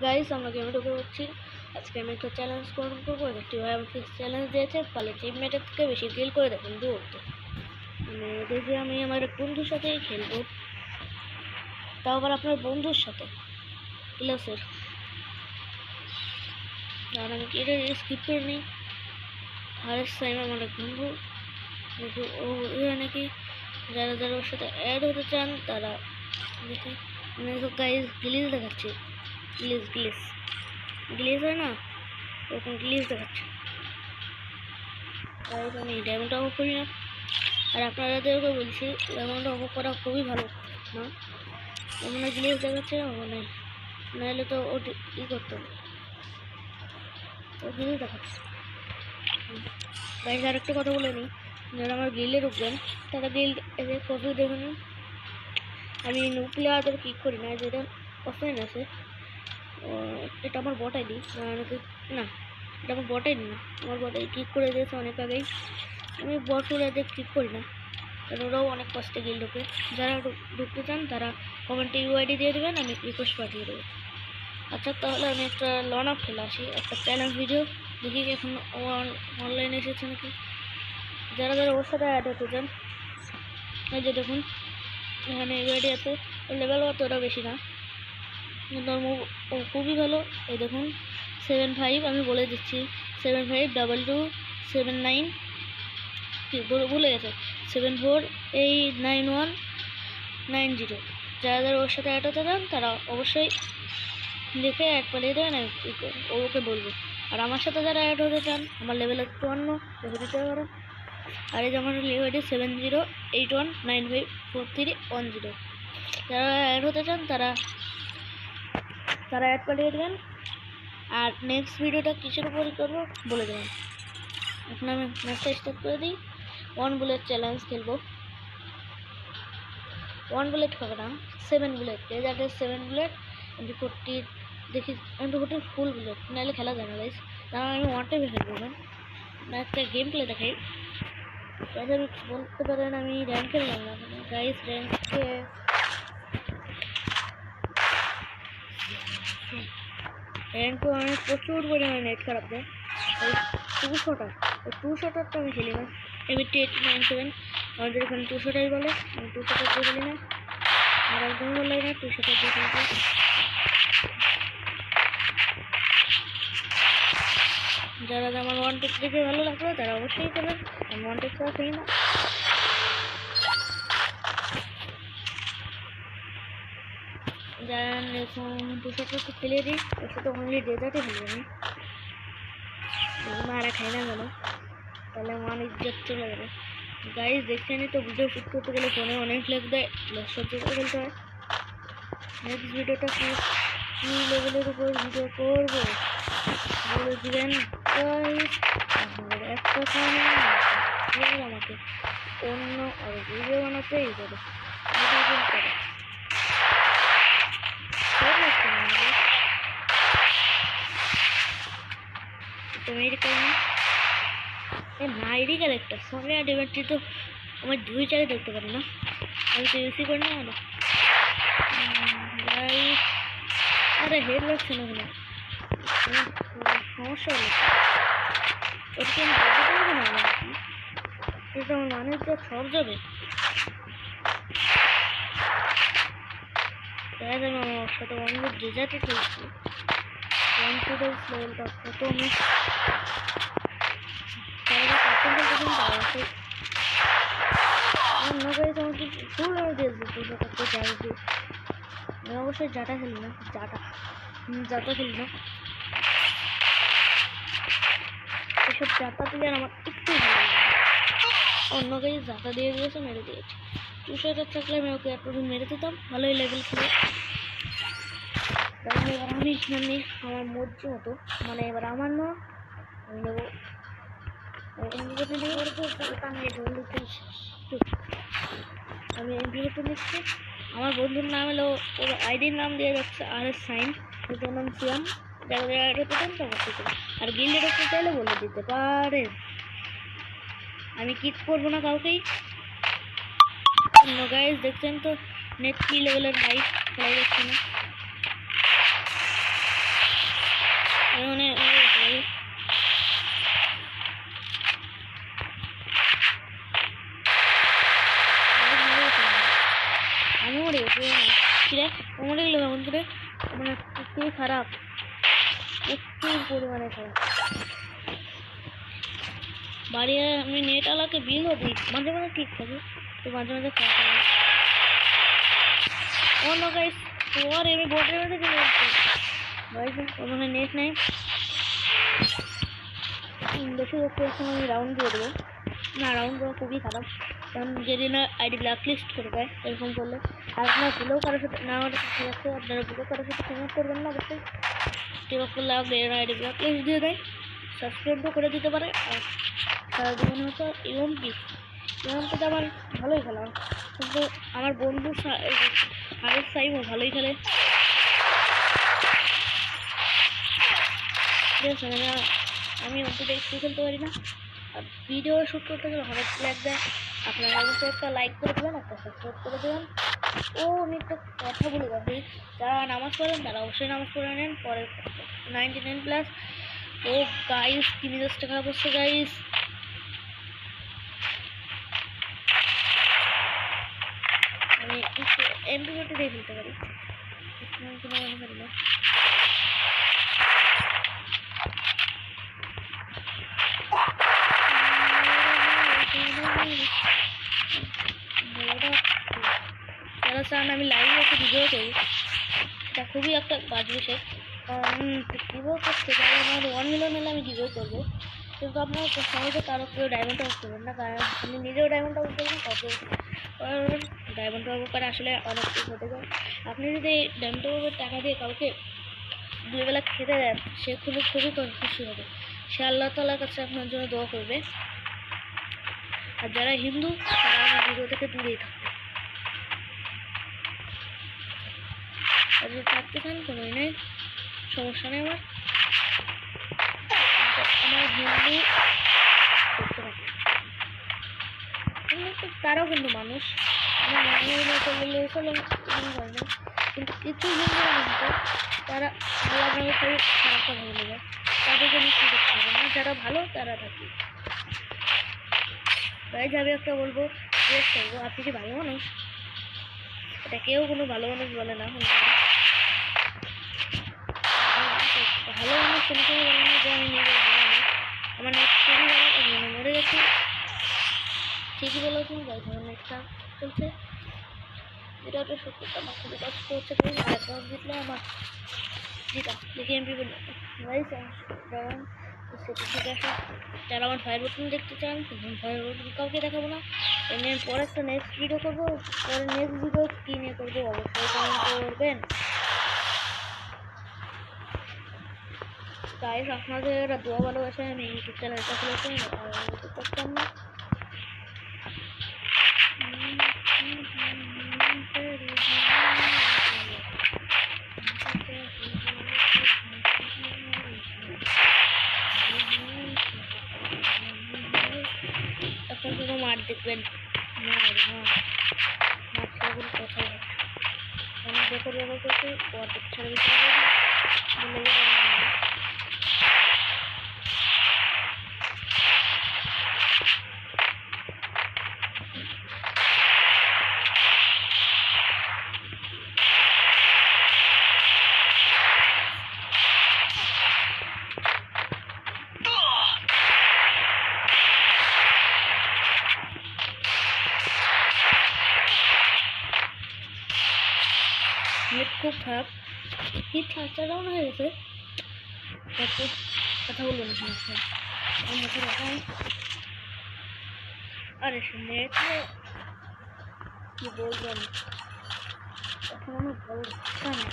Guys, আমরা গেমে ঢুকে পড়ছি। আজকে আমি একটা চ্যালেঞ্জ পূরণ করব। একটি ভাই আমাকে চ্যালেঞ্জ দিয়েছে? পালে টিমমেটের থেকে বেশি কিল করে দেখুন দৌড়তে মানে দেখি আমি আমার বন্ধুর সাথেই খেলব। তাও আবার আপনার বন্ধুর সাথে। ক্লাসের আর আমি এটা স্কিপ করে নিই? আর সাইম আমার বন্ধু। দেখি ও নাকি যারা যারা ওর সাথে অ্যাড হতে চান, তারা দেখি। আমি গাইজ গ্লিজ দেখাচ্ছি। গ্লিজ গ্লিজ গ্লিজ হয় না? ওরকম গ্লিজ দেখাচ্ছে। আমি ডায়মন্ড অফ করি না। আর আপনাদেরকে বলছি ডায়মন্ড অফ করা খুবই ভালো, না? ও মনে গ্লিজ দেখাচ্ছে মানে নাহলে তো ও ই করতে ও গ্লিজ দেখাচ্ছে। গাইজ আর একটা কথা বলে নিই। যারা আমার গিল্ডে ঢুকবেন, তারা গিল্ড এদের কপি দেখে আমি নিউক্লিয়ার ক্লিক করি না, যেটা অফলাইন আছে। এটা আমার বট আইডি অনেকে না, এটা আমার বট আইডি না আমার বট আইডি ক্লিক করে দিয়েছে অনেক আগেই। আমি বট ওরাতে ক্লিক করি না। কারণ ওরাও অনেক কষ্টে গিল ঢুকে যারা ঢুকতে চান, তারা কমেন্টে ইউআইডি দিয়ে দেবেন, আমি রিকোয়েস্ট পাঠিয়ে দেবো। আচ্ছা তাহলে আমি একটা লন আপ খেলে আসি, একটা চ্যালেঞ্জ ভিডিও দেখি এখন অনলাইনে এসেছে নাকি? যারা যারা ওর সাথে অ্যাড হতে চান, এই যে দেখুন, এখানে ইউআইডি আছে। লেভেল অতটা বেশি না। কিন্তু ও খুবই ভালো। এই দেখুন সেভেন ফাইভ আমি বলে দিচ্ছি। Seven five double two seven nine ভুলে গেছে। Seven four eight nine one nine zero যারা যারা ওর সাথে অ্যাড হতে চান, তারা অবশ্যই দেখে অ্যাড পালিয়ে দেবেন আমি ওকে বলব। আর আমার সাথে যারা অ্যাড হতে চান, আমার লেভেল চুয়ান্ন দেখে দিতে পারেন। আর এই যে আমার seven zero eight one nine five four three one zero যারা অ্যাড হতে চান, তারা তারা অ্যাড পাঠিয়ে দেবেন। আর নেক্সট ভিডিওটা কিসের উপরে করব? বলে দেবেন। এখন আমি ম্যাচটা স্টার্ট করে দিই। ওয়ান বুলেট চ্যালেঞ্জ খেলব। ওয়ান বুলেট হবে না সেভেন বুলেট যাদের সেভেন বুলেট এমপি ফোরটি দেখি এমপি ফোরটি ফুল বুলেট নাহলে খেলা যায় না গাইজ কারণ আমি ওয়ান টাইমে খেলব না গেম প্লে দেখাই। আমি বলতে পারেন আমি র্যাঙ্ক খেললাম না গাইজ র্যাঙ্কে র্যাঙ্কে অনেক প্রচুর পরিমাণে নেট খারাপ দেয় টু শটার ওই টু শটারটা আমি খেলি না। এমনিটি এইট নাইন সেভেন আমাদের এখানে টু শটাই বলে, আমি টু শটার দিয়ে খেলি না। আর একদমই ভালো না টু শটার দিয়ে খেলতে। যারা আমার ওয়ান টেক দেখে ভালো লাগবে তারা অবশ্যই করবেন আমি ওয়ান টেক খেলি না। যারা এখন টু শটার তো দিই। ওর সাথে অনলি ডেজার্টে খেলি আমি মারা খাই না কেন? তাহলে আমার ইজ্জত চলে যাবে। গাইজ দেখছেনই তো ভিডিও শুট করতে গেলে ফোনে অনেক লেগ দেয় লেগ সহ্য করে ফেলতে হয়। নেক্সট ভিডিওটা কি? কী লেভেলের উপর ভিডিও করব? বলে দিবেন গাইজ একটা ফোনে আমাকে অন্য আর ভিডিও ভিডিও গেম করে সব লাগছে না আমাকে। তুমি এরকম এ নাইডি ক্যারেক্টার সঙ্গে আর ইভেন্টটি তো আমার দুই চারে দেখতে পারি না। আমি তো ইউসি করি না ভাই, আরে হেড লাগছে না কেন সমস্যা হলো। এটা কি না এটা আমার মানুষ যা সব যাবে আমার সাথে অন্য ডেজার্টে খেলছি অন্য গাড়িতে আমাকে ফুল দিয়ে দিচ্ছি করতে চাই আমি অবশ্যই জাটা খেলি না জাটা জাটা খেলি না এসব জাতা দিলে আমার একটু ভালো লাগে অন্য গাড়ি জাতা দিয়ে দিয়েছে মেরে দিয়েছে হাজার থাকলে আমি ওকে একটু মেরে দিতাম ভালোই লেভেল খেলে তাহলে এবার আমি মানে আমার মর্জি মতো মানে এবার আমার না, আমি নেব। আমি এমবিএতে নিচ্ছি। আমার বন্ধুর নাম হলো, ওর আইডির নাম দিয়ে যাচ্ছে আর এস সাইন ওটার নাম সিয়াম যারা যারা আর গিল্ডে ঢুকতে চাইলে বলে দিতে পারে। আমি কিক করব না কাউকেই। গাইজ দেখছেন তো নেট কি লেভেলের হাই খেলা যাচ্ছে না। মানে on it weirdly. আমি মরে গেছি কিরে ও মরে গেল তখন করে? মানে খুবই খারাপ প্রচুর পরিমাণে খারাপ। বাড়ি আমি নেট আলাকে বিলও দিই, মাঝে মাঝে ঠিক থাকে, তো মাঝে মাঝে খারাপ হয় অন্য গাইস তোমার আমি বোর্ডের মধ্যে চলে যাচ্ছি গাইস ওখানে নেট নাই। দেখতে এখন আমি রাউন্ড দিয়ে দেবো। না রাউন্ড দেওয়া খুবই খারাপ। কারণ যদি না আইডি ব্ল্যাক করে দেয়, এরকম করলে আর আপনার ভুলেও কারোর সাথে না আমাদের ঠিক আছে, আপনারা ভুলেও কারোর সাথে ফেমাস করবেন না, অবশ্যই। টিকটক করলে আপনার আইডি ব্ল্যাক দিয়ে দেয়। সাবস্ক্রাইবও করে দিতে পারে। আর সারা জীবন হতো ইউএমপি ইউএমপিতে আমার ভালোই খেলা। কিন্তু আমার বন্ধু হারের সাইমও ভালোই খেলে। আছে মানে আমি ওটিটা একটু খেলতে পারি না। আর ভিডিও শ্যুট করতে গেলে হঠাৎ ফ্ল্যাগ দেয় আপনারা অবশ্যই একটা লাইক করে দেবেন, একটা সাবস্ক্রাইব করে দেবেন। ও, আমি একটা কথা বলে গেছি যারা নামাজ পড়েন, তারা অবশ্যই নামাজ পড়ে নেন। পরে নাইনটি নাইন প্লাস ও গাইস কি মেজাজটা টাকা হচ্ছে গাইস আমি এমপি কোনো মনে পারি। না যারা চান, আমি লাইভে একটা ভিডিও করি এটা খুবই একটা বাজ বিষয়। কারণ ভিডিও করতে গেলে আমার ওয়ান মিলিয়ন হলে আমি ভিডিও করব। কিন্তু আপনার সহজে কারও কেউ ডায়মন্ড হাউস করবেন না। কারণ আপনি নিজেও ডায়মন্ড হাউস করবেন কত ডায়মন্ড হাউস করে আসলে অনেক কিছু হতে যায় আপনি যদি ডায়মন্ড হাউসের টাকা দিয়ে কাউকে দুই বেলা খেতে দেন, সে খুবই খুবই খুশি হবে। সে আল্লাহ তালার কাছে আপনার জন্য দোয়া করবে। আর যারা হিন্দু, তারা আমার ভিডিও থেকে দূরেই থাকবে। যদি থাকতে চান কোনোই নেই, সমস্যা নেই আমার। আমার হিন্দু তারাও কিন্তু মানুষ। আমার মানুষ মতো বললে এসব কোনো না। কিন্তু কিছু হিন্দু কিন্তু তারা আলাদাভাবে খুবই খারাপটা ভেবে নেবে তাদের জন্য কী করতে হবে না। যারা ভালো, তারা থাকে। তাই যাবে একটা বলব জিজ্ঞেস করব আপনি কি ভালো মানুষ? এটা কেউ কোনো ভালো মানুষ বলে না ভালো মানুষ। কোনো সময় বলে না যে আমি ভালো মানুষ। আমার নেট খুবই মরে গেছে। ঠিকই বলেছেন, যাই নেটটা চলছে এটা একটা আমার খুবই কষ্ট হচ্ছে। আর জিতলে আমার জিতা। দেখি এমপি বলে আছে। যারা আমার ফায়ার বটন দেখতে চান ফায়ার বটন কাউকে দেখাবো না। এমনি আমি পরে একটা নেক্সট ভিডিও করব। পরে নেক্সট ভিডিও কী নিয়ে করব অবশ্যই কমেন্ট করবেন গাইস আপনাদের দোয়া ভালোবাসে আমি ইউটিউব চ্যানেলটা খুলেছি। করতাম না। এখন শুধু মাঠ দেখবেন মাঠ হ্যাঁ মাঠ ছাড়া কোনো কথা নেই অনেক বছর ব্যবহার করছি অর্ধেক ছেড়ে নেট খুব খারাপ হিট চার্জটা ডাউন হয়ে গেছে? কথা বলব না আমার আরে নেট কি বলব আমি? এখন আমার লাগছে না।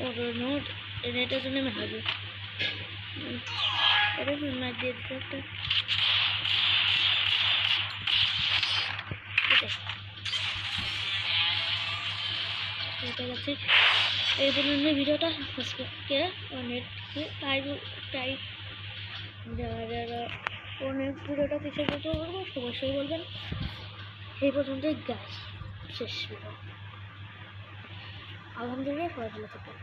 ওর নোট নেটের জন্য আমি হারবো কি মার দিয়ে দিতে একটা এটা এই পর্যন্ত ভিডিওটা। আজকে নেটকে টাইপ টাইপ যারা যারা অনেক ভিডিওটা কিসের পর্যন্ত করব অবশ্যই বলবেন। এই পর্যন্তই গাছ শেষ ভিডিও আলহামদুলিল্লাহ, সবাই ভালো থাকবেন।